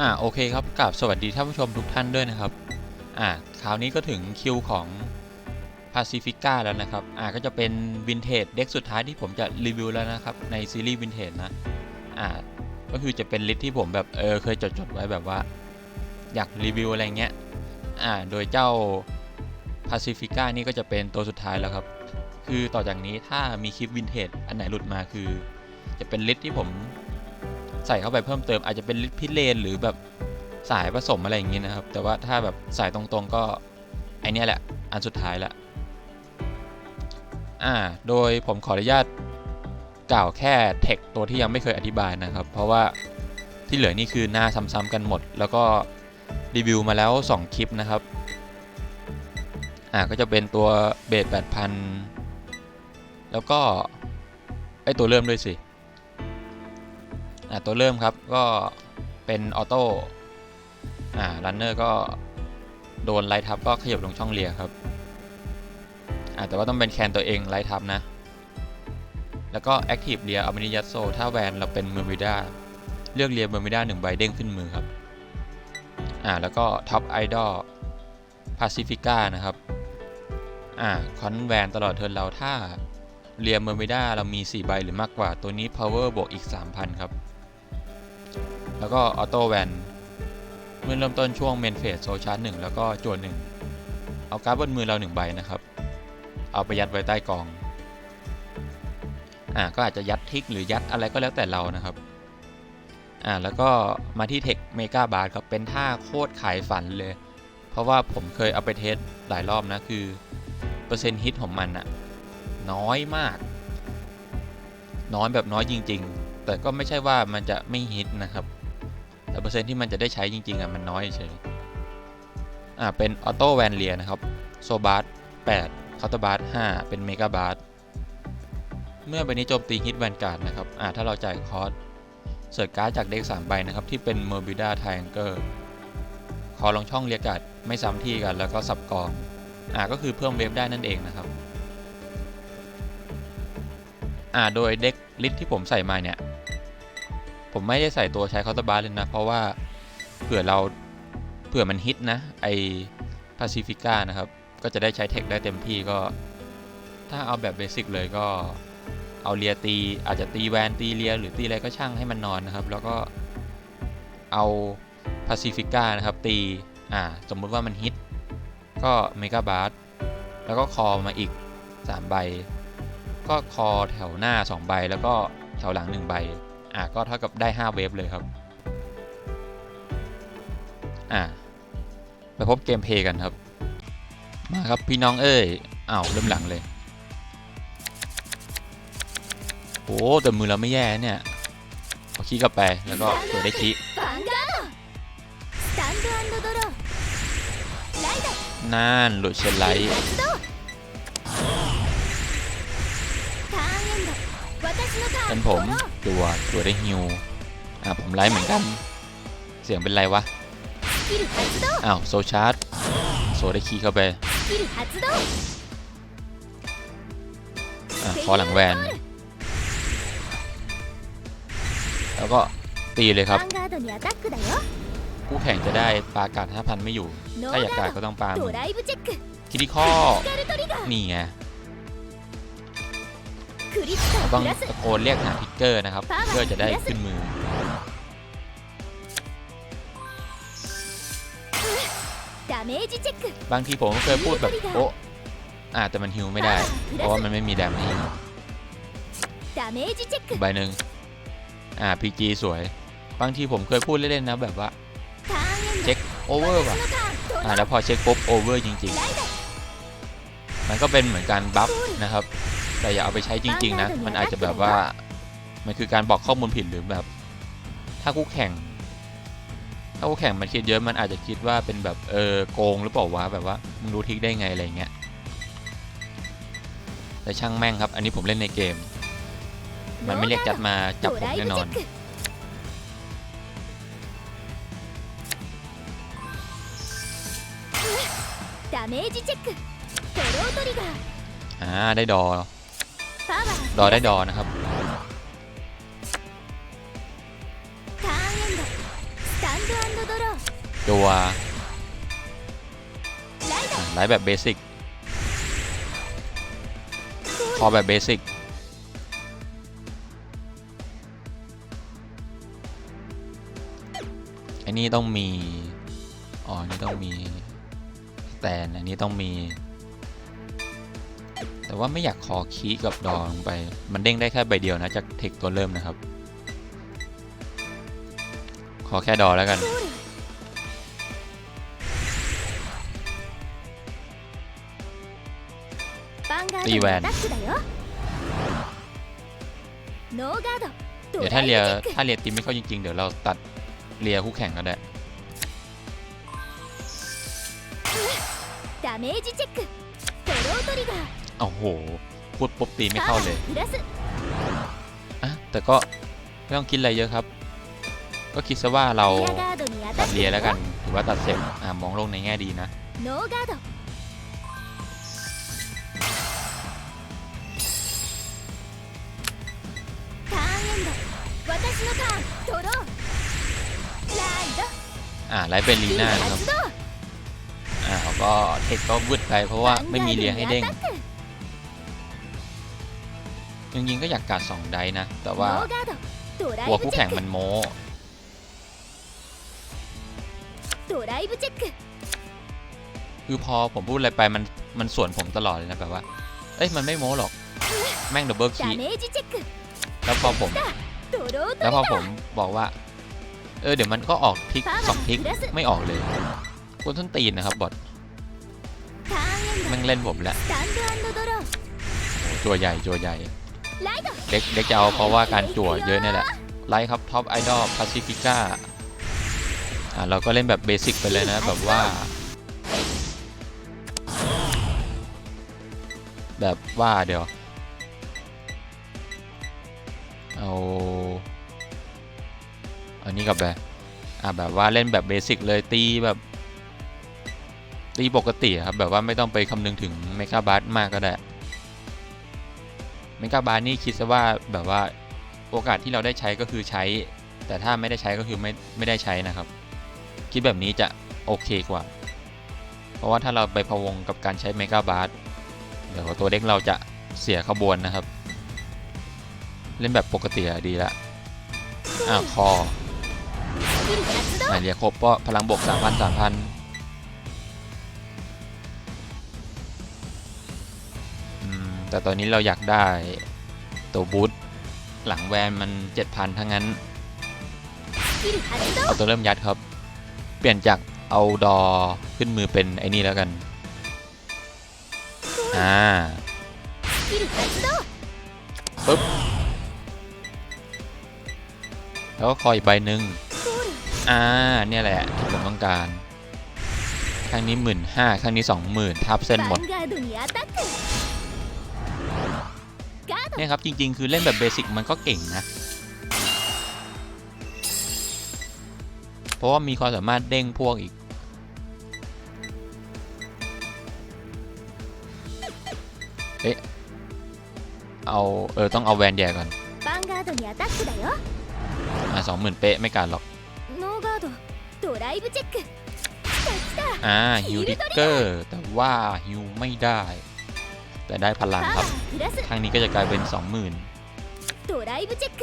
อ่าโอเคครับกับสวัสดีท่านผู้ชมทุกท่านด้วยนะครับอ่าคราวนี้ก็ถึงคิวของ Pacifica แล้วนะครับอ่าก็จะเป็นวินเทจเด็กสุดท้ายที่ผมจะรีวิวแล้วนะครับในซีรีส์วินเทจนะอ่าก็คือจะเป็นลิสที่ผมแบบเออเคยจดจดไว้แบบว่า อยากรีวิวอะไรเงี้ยอ่าโดยเจ้า Pacifica นี่ก็จะเป็นตัวสุดท้ายแล้วครับ คือต่อจากนี้ถ้ามีคลิปวินเทจอันไหนหลุดมาคือ จะเป็นลิสที่ผม ใส่เข้าไปเพิ่มเติมอาจจะเป็นลิพิเลนหรือแบบสายผสมอะไรอย่างงี้นะครับ แต่ว่าถ้าแบบสายตรงๆก็ไอเนี้ยแหละ อันสุดท้ายละอ่าโดยผมขออนุญาตกล่าวแค่เทคตัวที่ยังไม่เคยอธิบายนะครับ เพราะว่าที่เหลือนี่คือหน้าซ้ำๆกันหมด แล้วก็รีวิวมาแล้ว 2 คลิปนะครับอ่าก็จะเป็นตัวเบส8,000แล้วก็ไอตัวเริ่มด้วยสิ ตัวเริ่มครับก็เป็นออโต้รันเนอร์ก็โดนไลท์ทับก็ขยับลงช่องเลียครับแต่ว่าต้องเป็นแคนตัวเองไลท์ทับนะ แล้วก็แอคทีฟเลียเอามินิยัตโซถ้าแวนเราเป็นเมอร์มิด้าเลือกเลียเมอร์มิด้าหนึ่งใบเด้งขึ้นมือครับอ่าแล้วก็ท็อปไอดอลพาซิฟิก้านะครับอ่าคอนแวนตลอดเทิร์นเราถ้าเรียเมอร์มิด้าเรามี 4 ใบหรือมากกว่าตัวนี้ power บวกอีก 3,000 ครับ แล้วก็ออโต้แวนเมื่อเริ่มต้นช่วงเมนเฟสโซชาร์จหนึ่งแล้วก็จวนหนึ่งเอาการ์ดบนมือเราหนึ่งใบนะครับ เอาไปยัดไว้ใต้กองอ่าก็อาจจะยัดทิกหรือยัดอะไรก็แล้วแต่เรานะครับอ่าแล้วก็มาที่เทคเมกาบาร์ครับเป็นท่าโคตรขายฝันเลย เพราะว่าผมเคยเอาไปเทสหลายรอบนะคือ เปอร์เซ็นต์ฮิตของมันอะน้อยมาก น้อยแบบน้อยจริง ๆ แต่ก็ไม่ใช่ว่ามันจะไม่ฮิตนะครับ แต่เปอร์เซ็นต์ที่มันจะได้ใช้จริงๆอะมันน้อยเฉยอ่าเป็นออโต้แวนเลียนะครับโซบาร์8คาร์ตบาร์5เป็นเมกาบาร์เมื่อใบนี้โจมตีฮิตแวนการ์ดนะครับอ่าถ้าเราจ่ายคอร์สเสิร์ชการ์ดจากเด็ก3ใบนะครับที่เป็นเมอร์บิดาไทแองเกอร์คอลงช่องเรียกการ์ดไม่ซ้ำที่กันแล้วก็สับกองอ่าก็คือเพิ่มเวฟได้นั่นเองนะครับอ่าโดยเด็กลิสที่ผมใส่มาเนี่ย ผมไม่ได้ใส่ตัวใช้คาน์ตบาร์เลยนะ เพราะว่าเผื่อเราเผื่อมันฮิตนะไอพาซิฟิก้านะครับ ก็จะได้ใช้เทคได้เต็มที่ก็ ถ้าเอาแบบเบสิกเลยก็เอาเลียตี อาจจะตีแวนตีเลียหรือตีอะไรก็ช่างให้มันนอนนะครับ แล้วก็เอาพาซิฟิก้านะครับ ตีอ่าสมมุติว่ามันฮิตก็เมกาบาร์แล้วก็คอมาอีก 3 ใบ ก็คอแถวหน้า 2 ใบ แล้วก็แถวหลัง 1 ใบ อะก็เท่ากับได้ 5 เวฟเลยครับ อะไปพบเกมเพย์กันครับ มาครับพี่น้องเอ้ยอ้าวเริ่มหลังเลยโอ้แต่มือเราไม่แย่เนี่ยขอขี้กลับไปแล้วก็เปิดได้ขี้นั่นหลุดเชนไลท์เป็นผม ตัวตัวได้ฮิวอ่าผมไลฟ์เหมือนกัน เสียงเป็นไรวะอ้าวโซชาร์จโซได้คีเข้าไปอ่าขอหลังแวนแล้วก็ตีเลยครับคู่แข่งจะได้ปากาด5,000 ไม่อยู่ ถ้าอยากกาดก็ต้องปาคิดิข้อนี่ไง ต้องตะโกนเรียกหาพิกเกอร์นะครับ เพื่อจะได้ขึ้นมือ บางทีผมเคยพูดแบบโอ้อาแต่มันฮิวไม่ได้ เพราะว่ามันไม่มีแดมนี่ใบหนึ่งอ่าพีจีสวย บางทีผมเคยพูดเล่นๆนะแบบว่าเช็คโอเวอร์ว่ะอ่าแล้วพอเช็คปุ๊บโอเวอร์จริง ๆ มันก็เป็นเหมือนการบัฟนะครับ แต่อย่าเอาไปใช้จริง ๆ นะ มันอาจจะแบบว่า มันคือการบอกข้อมูลผิดหรือแบบ ถ้าคู่แข่ง ถ้าคู่แข่งมันคิดเยอะมันอาจจะคิดว่าเป็นแบบเออโกงหรือเปล่าวะแบบว่ามึงรู้ทิกได้ไงอะไรเงี้ย แต่ช่างแม่งครับ อันนี้ผมเล่นในเกม มันไม่เรียกจัดมาจับผมแน่นอน ダメージチェックドロートリガー อ่าได้ดอ パワー ดอได้ดอนะครับ ตัวไล่แบบเบสิกพอแบบเบสิกอันนี้ต้องมี อ๋อนี่ต้องมีแตนอันนี้ต้องมี แต่ว่าไม่อยากขอคีย์กับดอลงไป มันเด้งได้แค่ใบเดียวนะจากเทคตัวเริ่มนะครับ ขอแค่ดอแล้วกัน ゴールヴァンガードのいいわアタックだよノーガードド เดี๋ยว ラ ถ้า イブ เรีย チェック ถ้าเรียตีไม่เข้าจริงๆ เดี๋ยวเราตัดเรียคู่แข่งก็ได้ ダメージチェックトロートリガー โอ้โห พูดปุ๊บตีไม่เข้าเลยอะแต่ก็ไม่ต้องคิดอะไรเยอะครับ ก็คิดซะว่าเราตัดเลียแล้วกัน ถือว่าตัดเสร็จอ่ามองโลกในแง่ดีนะอ่าไล่เป็นลีน่าครับอ่าก็เทคก็วุดไปเพราะว่าไม่มีเลียให้เด้ง ヴァンガードにアタック จริงๆก็อยากกัดสองไดนะ แต่ว่า ノーガードドラ กลัว イブ คู่ チェ แข่ง ック มันโม้ ドライブチェック คือพอผมพูดอะไรไปมันมันส่วนผมตลอดเลยนะแบบว่า เอ้ยมันไม่โม้หรอก แม่งดับเบิล ダ คี メージチェック แล้วพอผม ドロート แล้ว リ พอ ガ ผมบอกว่า เออเดี๋ยวมันก็ออกทิกสองทิกไม่ออกเลยคนต้นตีนนะครับบอท ターンエンド แม่งเล่นผมแล้ว スタンドドロー โอ้จัวใหญ่จัวใหญ่ ライド เด็กเด็กจะเอาเพราะว่าการจั่วเยอะเนี่ยแหละไลท์ครับท็อปไอดอลพาซิฟิก้าอ่าเราก็เล่นแบบเบสิกไปเลยนะแบบว่า แบบว่าเดี๋ยว เอาอันนี้กับแบบอ่าแบบว่าเล่นแบบเบสิกเลยตีแบบ ตีปกติอะครับแบบว่าไม่ต้องไปคำนึงถึงเมกาบัสมากก็ได้ เมกาบาร์นี่คิดซะว่าแบบว่าโอกาสที่เราได้ใช้ก็คือใช้ แต่ถ้าไม่ได้ใช้ก็คือไม่ไม่ได้ใช้นะครับ คิดแบบนี้จะโอเคกว่า เพราะว่าถ้าเราไปพะวงกับการใช้เมกาบาร์เดี๋ยวตัวเด็กเราจะเสียขบวนนะครับ เล่นแบบปกติดีละอ่าคอไหนเรียครบเพราะพลังบวก3,000 3,000 แต่ตอนนี้เราอยากได้ตัวบูทหลังแวนมัน 7,000 ทั้งนั้น เอาตัวเริ่มยัดครับ เปลี่ยนจากเอาดอขึ้นมือเป็นไอ้นี่แล้วกัน อ่าปึ๊บ แล้วก็คอยใบหนึ่งอ่า เนี่ยแหละที่ผมต้องการ ข้างนี้หมื่นห้าข้างนี้สองหมื่นทับเส้นหมด เนี่ยครับจริง ๆ คือเล่นแบบเบสิกมันก็เก่งนะ เพราะว่ามีความสามารถเด้งพวกอีก เอ๊ะ เอา เออ ต้องเอาแวนแย่ก่อนอ่าสองหมื่นเป๊ะไม่การหรอกอ่าฮิวดิเกอร์ แต่ว่าฮิวไม่ได้ แต่ได้พลังครับทางนี้ก็จะกลายเป็น 20,000ドライブチェック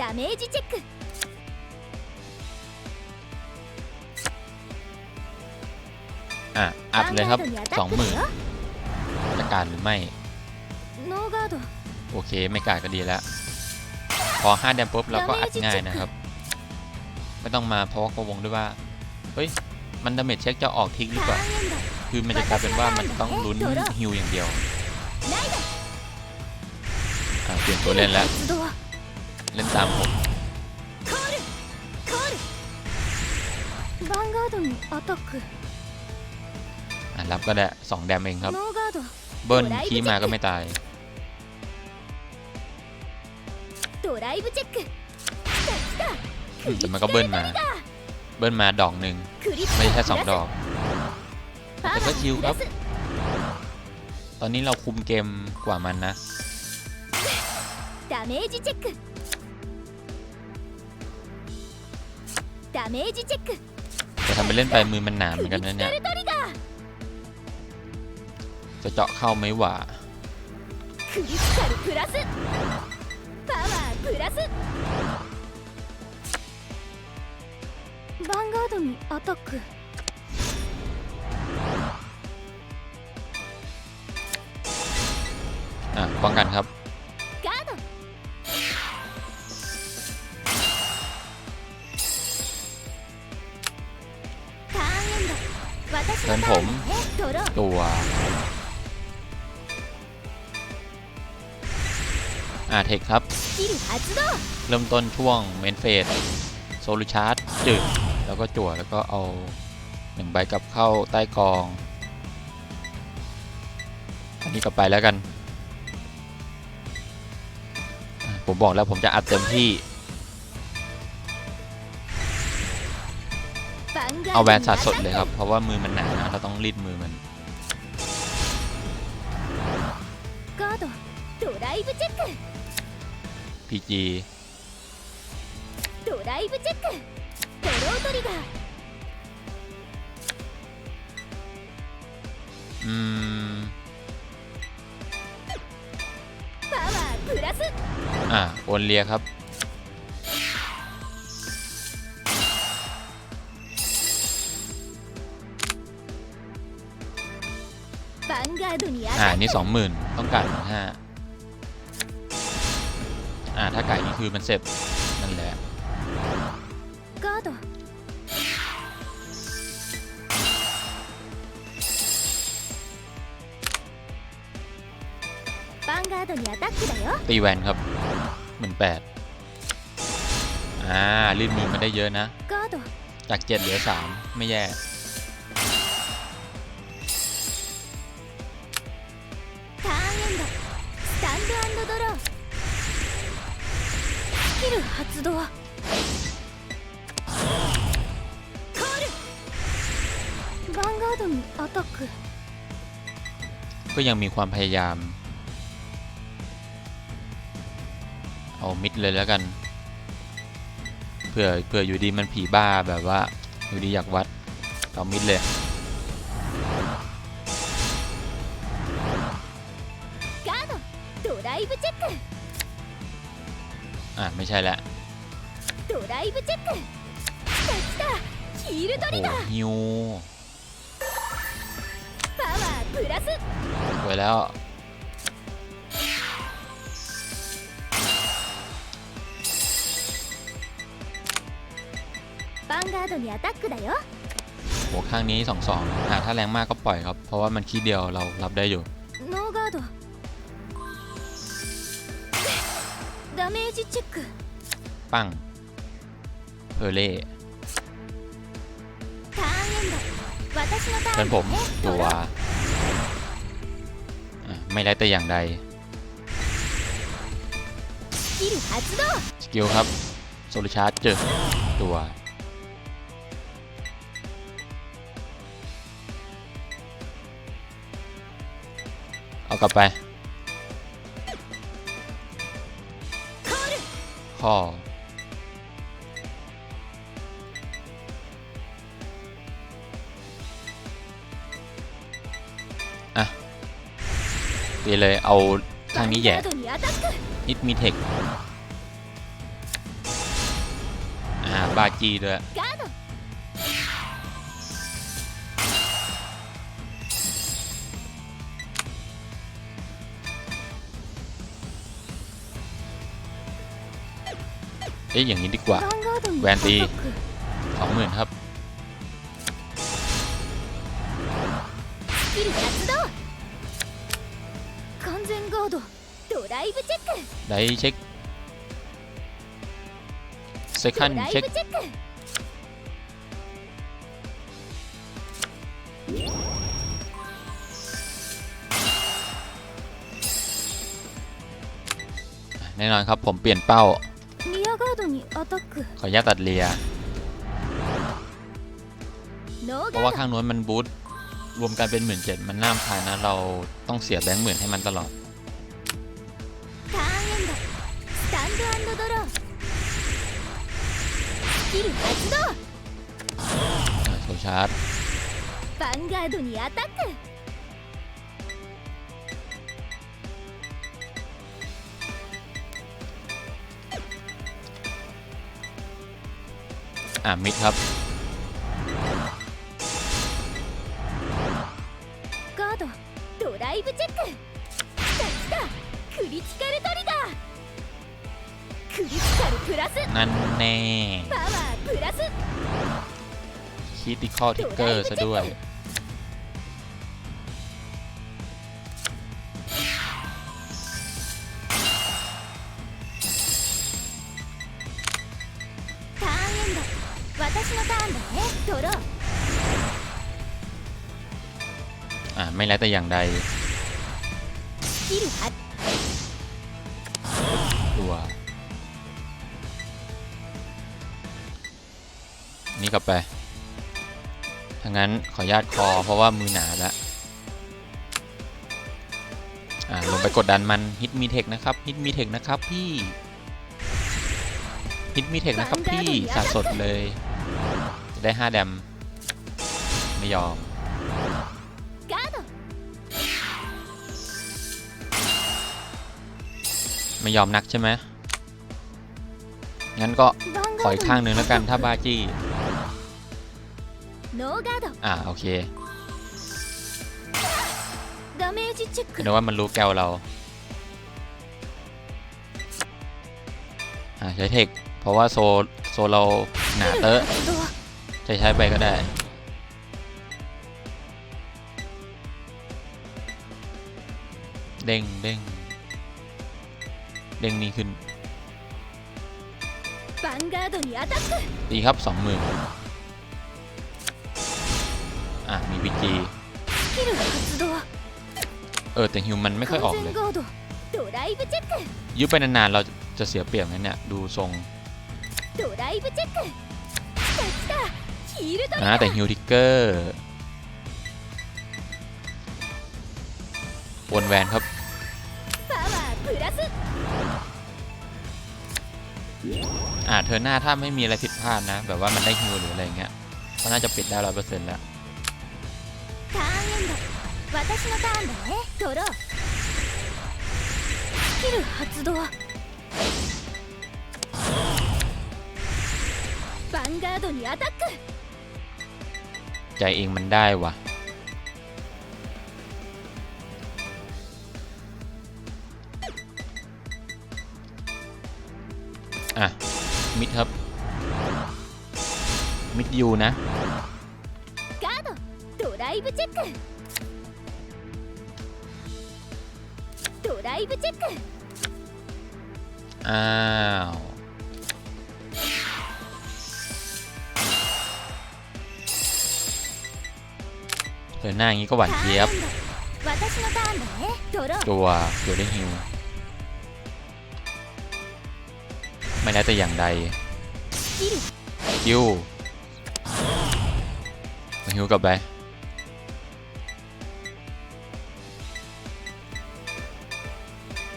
ダメージチェックอะอัพเลยครับ 20,000จะการหรือไม่โอเคไม่กาดก็ดีแล้ว พอ5แดมปุ๊บเราก็อัดง่ายนะครับ ไม่ต้องมาพะวกพะวงด้วยว่า เฮ้ย มันดาเมจเช็คจะออกทิ้งหรือเปล่า คือมันจะกลายเป็นว่ามันต้องลุ้นฮิวอย่างเดียวเปลี่ยนตัวเล่นแล้ว เล่นตามผมรับก็ได้สองแดมเองครับ เบิ้ลขี้มาก็ไม่ตายโドライブเช็ค แต่มันก็เบิ้ลมา เบิ้ลมาดอกหนึ่ง クリップ ไม่ใช่แค่สองดอก パワー แต่ก็ชิลครับ プラス ตอนนี้เราคุมเกมกว่ามันนะ ダ ダメージチェックダメージチェック จะทำไปเล่นไปมือมันหนาเหมือนกันนะเนี่ย トリガー จะเจาะเข้าไหมหว่า クリティカルプラスパワープラス ヴァンガードにアタック อ่ะป้องกันครับ ガードターンエンド私のターンねドロー ตัว อ่าเทคครับ スキル発動 เริ่มต้นช่วงเมนเฟสโซลูชาร์จจึก แล้วก็จั่วแล้วก็เอาหนึ่งใบกลับเข้าใต้กอง อันนี้กลับไปแล้วกันอ่ะผมบอกแล้วผมจะอัดเต็มที่ ヴァンガ เอา ー แว ド น に สา ア ด タ สดเลย ッ ค ク รับ เพราะว่ามือมันหนานะเราต้องรีดมือมัน ガードドライブチェック PG ドライブチェックドロートリガー อืม パワープラス อ่ะโอนเลียครับ ヴァンガードにア อ่า タック นี่สองหมื่นต้องการหมื่นห้าอ่าถ้าไก่นี่คือมันเสร็จนั่นแหละ ガ ードヴァンガードにアタックだよ ตีแวนครับหมื่นแปดอ่ารีดมือมันได้เยอะนะ ガード จากเจ็ดเหลือสามไม่แย่ ターンエンドスタンドドロースキル発動 ンガードにアタック ก็ยังมีความพยายาม เอามิดเลยแล้วกันเผื่อเผื่ออยู่ดีมันผีบ้าแบบว่า อยู่ดีอยากวัด เอามิดเลย ガードドライブチェック อ่ะไม่ใช่ละ ドライブチェック来た来たヒールト โอ้ リガー ฮิว パワープラス สวยแล้ว ヴァンガードにアタックだよ โหข้างนี้สองสองอ่ะถ้าแรงมากก็ปล่อยครับ เพราะว่ามันคีย์เดียวเรารับได้อยู่ ノーガードダメージチェック ปั้งเพอเล่ ターンエンド私のタ เป็ ー น ン ผม ねド ตัว ロー อ่ะ ไม่ได้แต่อย่างใดสกิลครับโซลิชาร์จเจอตัวเอากลับไปข้อ นี่เลยเอาทางนี้แย่นิดมีเทคอ่าบาจีด้วยเอ๊ะอย่างนี้ดีกว่า แวนตีสองหมื่นครับ ไหนเช็คเซคันเช็คแน่นอนครับผมเปลี่ยนเป้า ขออนุญาตตัดเลีย เพราะว่าข้างนู้นมันบูตรวมกันเป็นหมื่นเจ็ดมันน่ามคายนะ เราต้องเสียแบงค์หมื่นให้มันตลอด キル発動 อ่าโซชาร์จ ヴァンガードにアタック อ่ามิดครับ ガードドライブチェックきたきたクリティカルトリガー นั่นแน่คิดติคอทิกเกอร์ซะด้วยอ่าไม่แล้วแต่อย่างใดี้กลับไปถ้างั้นขออนุญาตคอเพราะว่ามือหนาแล้วอ่าลงไปกดดันมันฮิตมีเทคนะครับฮิตมีเทคนะครับพี่ฮิตมีเทคนะครับพี่สะสดเลย จะได้ห้าแดม ไม่ยอมไม่ยอมนักใช่ไหมงั้นก็ขออีกข้างหนึ่งแล้วกันถ้าบาจี้ ノーガード อ่าโอเค ダメージチェック เดี๋ยวว่ามันรู้แกวเรา อ่าใช้เทค เพราะว่าโซโซเราหนาเตอะ 発動 ใช้ใช้ไปก็ได้ เด้งเด้งเด้งนี่ขึ้น ヴァンガードにアタック ตีครับสองหมื่น ่ะ มีวิจีเออ แต่ฮิวมันไม่ค่อยออกเลย ยื้อไปนานๆ เราจะเสียเปรียบงั้นเนี่ย ดูทรงนะแต่ฮิวทิกเกอร์วนแวนครับ อ่าเธอหน้าถ้าไม่มีอะไรผิดพลาดนะ แบบว่ามันได้ฮิวหรืออะไรเงี้ยก็น่าจะปิดได้ร้อยเปอร์เซ็นต์แล้ว 私のターンだねドロースキル発動ヴァンガードにアタック ใจเองมันได้วะอ่ะ มิดครับ มิดยูนะ ガードドライブチェック ライブチェックอ้าเดินหน้าอย่างนี้ก็หวานเจี๊ยบตัวเดี๋วได้ฮิวไม่แล้แต่อย่างใดฮิวฮิวกลับไป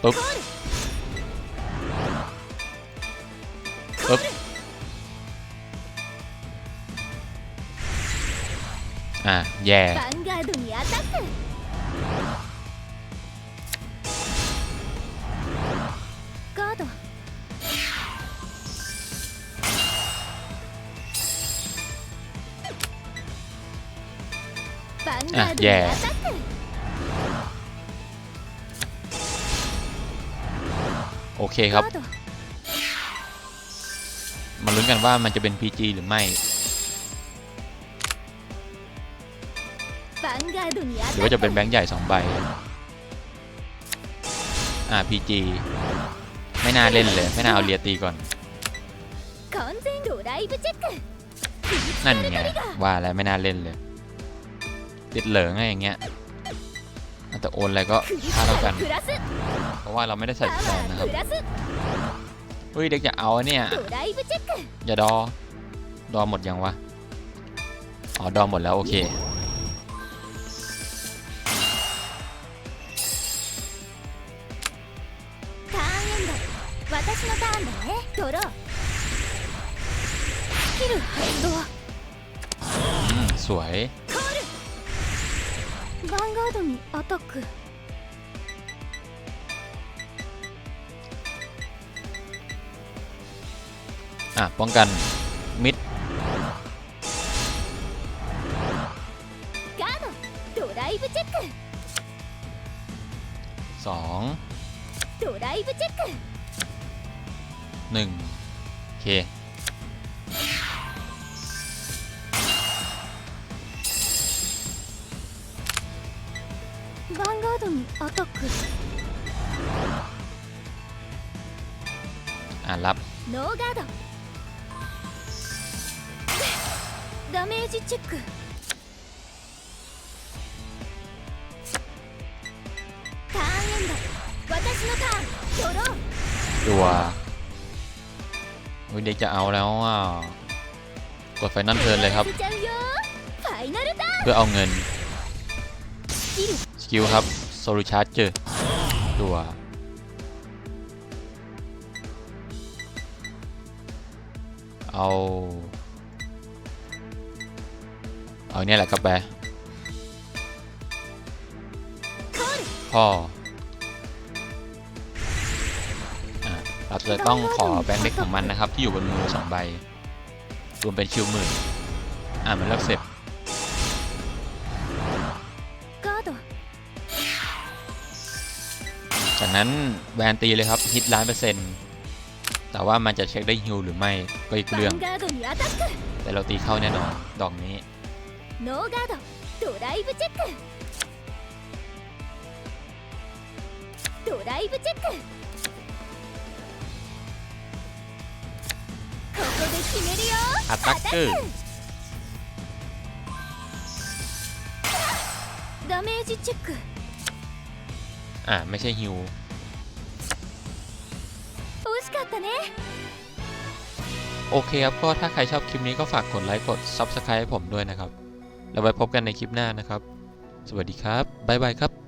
ปุ๊บปุ๊บอะ อเคครับ มาลุ้นกันว่ามันจะเป็น PG หรือไม่หรือว่าจะเป็นแบงค์ใหญ่2ใบอ่า PG ไม่น่าเล่นเลย ไม่น่าเอาเลียตีก่อน นั่นไงว่าแล้วไม่น่าเล่นเลย ติดเหลืองอะไรอย่างเงี้ย แต่โอนอะไรก็ฆ่าเรากัน เพราะว่าเราไม่ได้ใส่แรงนะครับเฮ้ยเด็กอยาเอาเนี่ยอย่าดอ ดอหมดยังวะ อ๋อ ดอหมดแล้ว โอเค สวย ヴァンガードにアタック อ่ะ ป้องกัน มิด ガードドライブチェック สอง ドライブチェック หนึ่งโอเค にアタック อ่ะ รับ ノーガードダメージチェックターンエンド私のターンドロー ตัววิเด็กจะเอาแล้วอ่ะ กดไฟนั่นเทิร์นเลยครับ させちゃうよファイナルターン เพื่อเอาเงิน スキル สกิลครับ โซลูชาร์จเจอตัวเอา เอาเนี่ยแหละครับแบพ่ออะเราจะต้องขอแบงค์เล็กของมันนะครับ ที่อยู่บนมือสองใบ รวมเป็นชิวหมื่นอ่ามันเลือกเสร็จากนั้นแวนตีเลยครับฮิตล้านเปอร์เซ็นต์แต่ว่ามันจะเช็คได้ฮิวหรือไม่ก็อีกเรื่อง แต่เราตีเข้าแน่นอน ดอกนี้อัตตักเกอร์ダメージチェックอ่าไม่ใช่ฮิว 惜しかったねโอเคครับก็ถ้าใครชอบคลิปนี้ก็ฝากกดไลค์กด Subscribe ให้ผมด้วยนะครับ แล้วไว้พบกันในคลิปหน้านะครับ สวัสดีครับ บ๊ายบายครับ